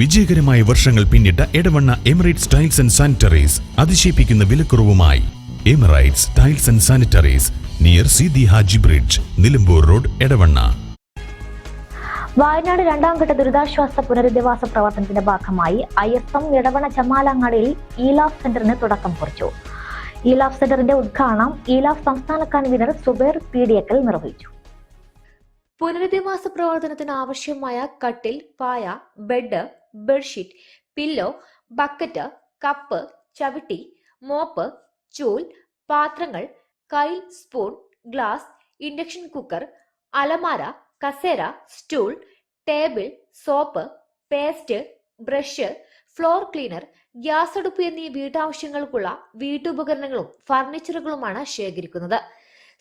വിജയകരമായ വർഷങ്ങൾ പിന്നിട്ട Edavanna Emirates tiles and sanitaries അതിശയിപ്പിക്കുന്ന വിലക്കുറവുമായി. Emirates tiles and sanitaries near Sidi Haji bridge Nilambur road Edavanna. Wayanad രണ്ടാം ഘട്ട ദുരിതാശ്വാസ പുനരധിവാസ പ്രവർത്തനത്തിന്റെ ഭാഗമായി ഐ എസ് എം ഇടവണ ചമാലങ്ങാടിയിൽ ഈലാഫ് സെന്ററിന് തുടക്കം കുറിച്ചു. ഈലാഫ് സെന്ററിന്റെ ഉദ്ഘാടനം ഈലാഫ് സംസ്ഥാന കൺവീനർ സുബേർ പീഡിയക്കൽ നിർവഹിച്ചു. പുനരധിവാസ പ്രവർത്തനത്തിന് ആവശ്യമായ കട്ടിൽ പായ bed bedsheet pillow bucket cup ചവിട്ടി മോപ്പ് ചൂൽ പാത്രങ്ങൾ കൈ സ്പൂൺ ഗ്ലാസ് ഇൻഡക്ഷൻ കുക്കർ അലമാര കസേര stool table soap paste brush floor cleaner gas അടുപ്പ് എന്നീ വീട്ടാവശ്യങ്ങൾക്കുള്ള വീട്ടുപകരണങ്ങളും ഫർണിച്ചറുകളുമാണ് ശേഖരിക്കുന്നത്.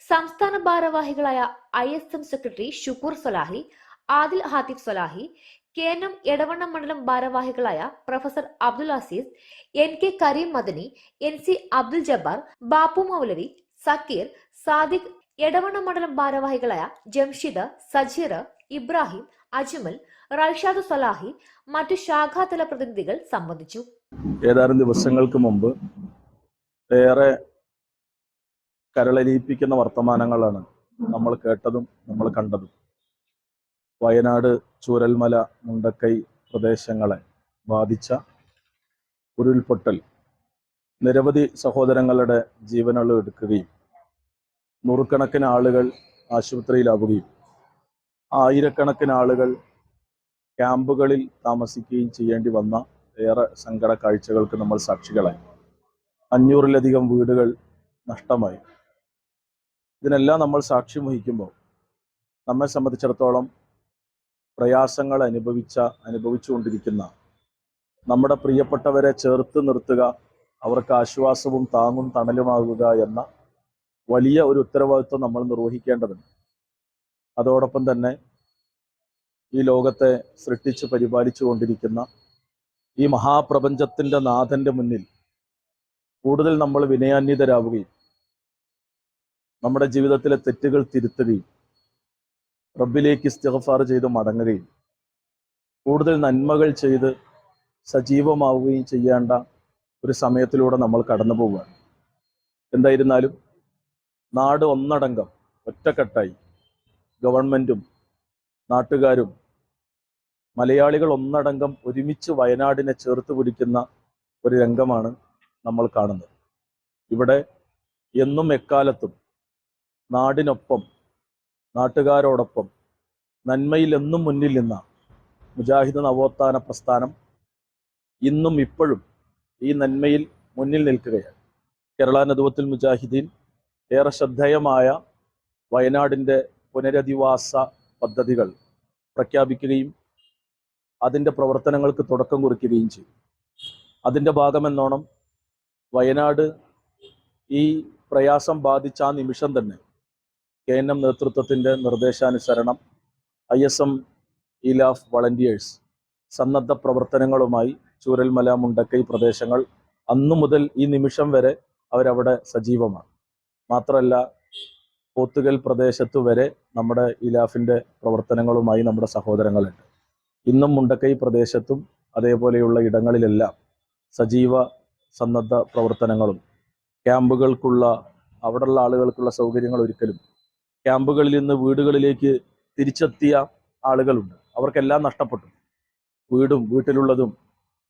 സംസ്ഥാന ഭാരവാഹികളായ I S M secretary Shukoor Solahi Adil Hathif Solahi K N M Edavanna മണ്ഡലം ഭാരവാഹികളായ professor Abdul Azeez N K Kareem Madani N C Abdul Jabbar Bappu Maulavi Zakir Sadiq Edavanna മണ്ഡലം ഭാരവാഹികളായ ജംഷിദ് സജീർ ഇബ്രാഹിം അജ്മൽ റൈഷാദ് സലാഹി മറ്റു ശാഖാതല പ്രതിനിധികൾ സംബന്ധിച്ചു. ഏതാനും ദിവസങ്ങൾക്ക് മുമ്പ് ഏറെ കരളലിയിപ്പിക്കുന്ന വർത്തമാനങ്ങളാണ് നമ്മൾ കേട്ടതും നമ്മൾ കണ്ടതും. വയനാട് ചൂരൽമല മുണ്ടക്കൈ പ്രദേശങ്ങളെ ബാധിച്ച ഉരുൾപൊട്ടൽ നിരവധി സഹോദരങ്ങളുടെ ജീവനുകൾ എടുക്കുകയും നൂറുകണക്കിന് ആളുകൾ ആശുപത്രിയിലാവുകയും ആയിരക്കണക്കിന് ആളുകൾ ക്യാമ്പുകളിൽ താമസിക്കുകയും ചെയ്യേണ്ടി വന്ന ഏറെ സങ്കട കാഴ്ചകൾക്ക് നമ്മൾ സാക്ഷികളായി. അഞ്ഞൂറിലധികം വീടുകൾ നഷ്ടമായി. ഇതിനെല്ലാം നമ്മൾ സാക്ഷ്യം വഹിക്കുമ്പോൾ നമ്മെ സംബന്ധിച്ചിടത്തോളം പ്രയാസങ്ങൾ അനുഭവിച്ച അനുഭവിച്ചുകൊണ്ടിരിക്കുന്ന നമ്മുടെ പ്രിയപ്പെട്ടവരെ ചേർത്ത് നിർത്തുക അവർക്ക് ആശ്വാസവും താങ്ങും തണലുമാകുക എന്ന വലിയ ഒരു ഉത്തരവാദിത്വം നമ്മൾ നിർവഹിക്കേണ്ടതുണ്ട്. അതോടൊപ്പം തന്നെ ഈ ലോകത്തെ സൃഷ്ടിച്ച് പരിപാലിച്ചു കൊണ്ടിരിക്കുന്ന ഈ മഹാപ്രപഞ്ചത്തിന്റെ നാഥന്റെ മുന്നിൽ കൂടുതൽ നമ്മൾ വിനയാന്വിതരാവുകയും നമ്മുടെ ജീവിതത്തിലെ തെറ്റുകൾ തിരുത്തുകയും റബ്ബിലേക്ക് ഇസ്തിഗ്ഫാർ ചെയ്ത് മടങ്ങുകയും കൂടുതൽ നന്മകൾ ചെയ്ത് സജീവമാവുകയും ചെയ്യേണ്ട ഒരു സമയത്തിലൂടെ നമ്മൾ കടന്നു പോവുകയാണ്. എന്തായിരുന്നാലും നാട് ഒന്നടങ്കം ഒറ്റക്കെട്ടായി. ഗവൺമെന്റും നാട്ടുകാരും മലയാളികൾ ഒന്നടങ്കം ഒരുമിച്ച് വയനാടിനെ ചേർത്ത് പിടിക്കുന്ന ഒരു രംഗമാണ് നമ്മൾ കാണുന്നത്. ഇവിടെ എന്നും എക്കാലത്തും നാടിനൊപ്പം നാട്ടുകാരോടൊപ്പം നന്മയിൽ എന്നും മുന്നിൽ നിന്ന മുജാഹിദ് നവോത്ഥാന പ്രസ്ഥാനം ഇന്നും ഇപ്പോഴും ഈ നന്മയിൽ മുന്നിൽ നിൽക്കുകയാണ്. കേരള നദുവത്തിൽ മുജാഹിദീൻ ഏറെ ശ്രദ്ധേയമായ വയനാടിന്റെ പുനരധിവാസ പദ്ധതികൾ പ്രഖ്യാപിക്കുകയും അതിന്റെ പ്രവർത്തനങ്ങൾക്ക് തുടക്കം കുറിക്കുകയും ചെയ്തു. അതിന്റെ ഭാഗമെന്നോണം വയനാട് ഈ പ്രയാസം ബാധിച്ച ആ നിമിഷം തന്നെ കെ എൻ എം നേതൃത്വത്തിന്റെ നിർദ്ദേശാനുസരണം I S M Ilaf volunteers സന്നദ്ധ പ്രവർത്തനങ്ങളുമായി ചൂരൽമല മുണ്ടക്കൈ പ്രദേശങ്ങൾ അന്നു മുതൽ ഈ നിമിഷം വരെ അവരവിടെ സജീവമാണ്. മാത്രമല്ല പോത്തുകൽ പ്രദേശത്ത് വരെ നമ്മുടെ ഇലാഫിന്റെ പ്രവർത്തനങ്ങളുമായി നമ്മുടെ സഹോദരങ്ങളുണ്ട്. ഇന്നും മുണ്ടക്കൈ പ്രദേശത്തും അതേപോലെയുള്ള ഇടങ്ങളിലെല്ലാം സജീവ സന്നദ്ധ പ്രവർത്തനങ്ങളും ക്യാമ്പുകൾക്കുള്ള അവിടെയുള്ള ആളുകൾക്കുള്ള സൗകര്യങ്ങൾ ഒരിക്കലും ക്യാമ്പുകളിൽ നിന്ന് വീടുകളിലേക്ക് തിരിച്ചെത്തിയ ആളുകളുണ്ട്. അവർക്കെല്ലാം നഷ്ടപ്പെട്ടു. വീടും വീട്ടിലുള്ളതും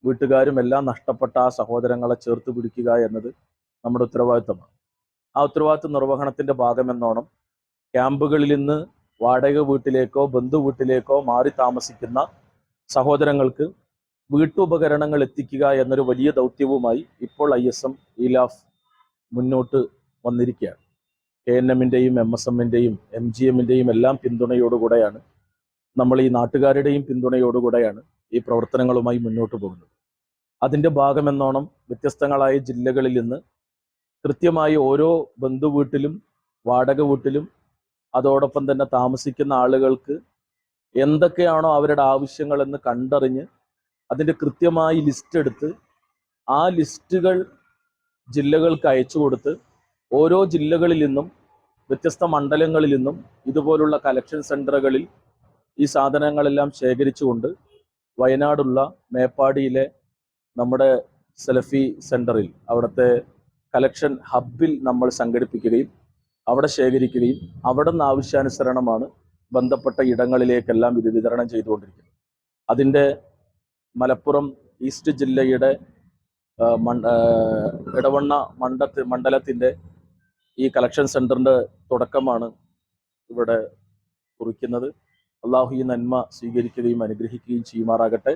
വീട്ടുകാരും എല്ലാം നഷ്ടപ്പെട്ട ആ സഹോദരങ്ങളെ ചേർത്ത് പിടിക്കുക എന്നത് നമ്മുടെ ഉത്തരവാദിത്തമാണ്. ആ ഉത്തരവാദിത്വ നിർവഹണത്തിന്റെ ഭാഗമെന്നോണം ക്യാമ്പുകളിൽ നിന്ന് വാടക വീട്ടിലേക്കോ ബന്ധു വീട്ടിലേക്കോ മാറി താമസിക്കുന്ന സഹോദരങ്ങൾക്ക് വീട്ടുപകരണങ്ങൾ എത്തിക്കുക എന്നൊരു വലിയ ദൗത്യവുമായി ഇപ്പോൾ ഐ എസ് എം ഇലാഫ് മുന്നോട്ട് വന്നിരിക്കുകയാണ്. കെ എൻ എമ്മിന്റെയും എം എസ് എമ്മിന്റെയും എം ജി എമ്മിന്റെയും എല്ലാം പിന്തുണയോടുകൂടെയാണ് നമ്മൾ ഈ നാട്ടുകാരുടെയും പിന്തുണയോടുകൂടെയാണ് ഈ പ്രവർത്തനങ്ങളുമായി മുന്നോട്ട് പോകുന്നത്. അതിന്റെ ഭാഗമെന്നോണം വ്യത്യസ്തങ്ങളായ ജില്ലകളിൽ നിന്ന് കൃത്യമായി ഓരോ ബന്ധുവീട്ടിലും വാടക വീട്ടിലും അതോടൊപ്പം തന്നെ താമസിക്കുന്ന ആളുകൾക്ക് എന്തൊക്കെയാണോ അവരുടെ ആവശ്യങ്ങളെന്ന് കണ്ടറിഞ്ഞ് അതിന്റെ കൃത്യമായി ലിസ്റ്റ് എടുത്ത് ആ ലിസ്റ്റുകൾ ജില്ലകൾക്ക് അയച്ചു കൊടുത്ത് ഓരോ ജില്ലകളിൽ നിന്നും വ്യത്യസ്ത മണ്ഡലങ്ങളിൽ നിന്നും ഇതുപോലുള്ള കലക്ഷൻ സെന്ററുകളിൽ ഈ സാധനങ്ങളെല്ലാം ശേഖരിച്ചുകൊണ്ട് വയനാടുള്ള മേപ്പാടിയിലെ നമ്മുടെ സെലഫി സെന്ററിൽ അവിടുത്തെ കലക്ഷൻ ഹബ്ബിൽ നമ്മൾ സംഘടിപ്പിക്കുകയും അവിടെ ശേഖരിക്കുകയും അവിടെ നിന്ന് ആവശ്യാനുസരണമാണ് ബന്ധപ്പെട്ട ഇടങ്ങളിലേക്കെല്ലാം ഇത് വിതരണം ചെയ്തുകൊണ്ടിരിക്കുന്നത്. അതിന്റെ മലപ്പുറം ഈസ്റ്റ് ജില്ലയുടെ മണ്ഡ ഇടവണ്ണ മണ്ഡത്ത് മണ്ഡലത്തിന്റെ ഈ കളക്ഷൻ സെന്ററിന്റെ തുടക്കമാണ് ഇവിടെ കുറിക്കുന്നത്. അള്ളാഹു ഈ നന്മ സ്വീകരിക്കുകയും അനുഗ്രഹിക്കുകയും ചെയ്യുമാറാകട്ടെ.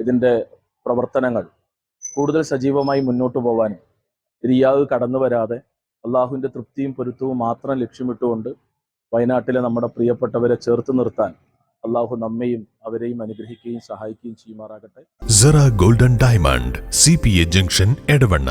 ഇതിന്റെ പ്രവർത്തനങ്ങൾ കൂടുതൽ സജീവമായി മുന്നോട്ട് പോകാനും റിയാവ് കടന്നു വരാതെ അള്ളാഹുവിന്റെ തൃപ്തിയും പൊരുത്തവും മാത്രം ലക്ഷ്യമിട്ടുകൊണ്ട് വയനാട്ടിലെ നമ്മുടെ പ്രിയപ്പെട്ടവരെ ചേർത്ത് നിർത്താൻ അള്ളാഹു നമ്മയും അവരെയും അനുഗ്രഹിക്കുകയും സഹായിക്കുകയും ചെയ്യുമാറാകട്ടെ. Golden diamond C P A junction Edavanna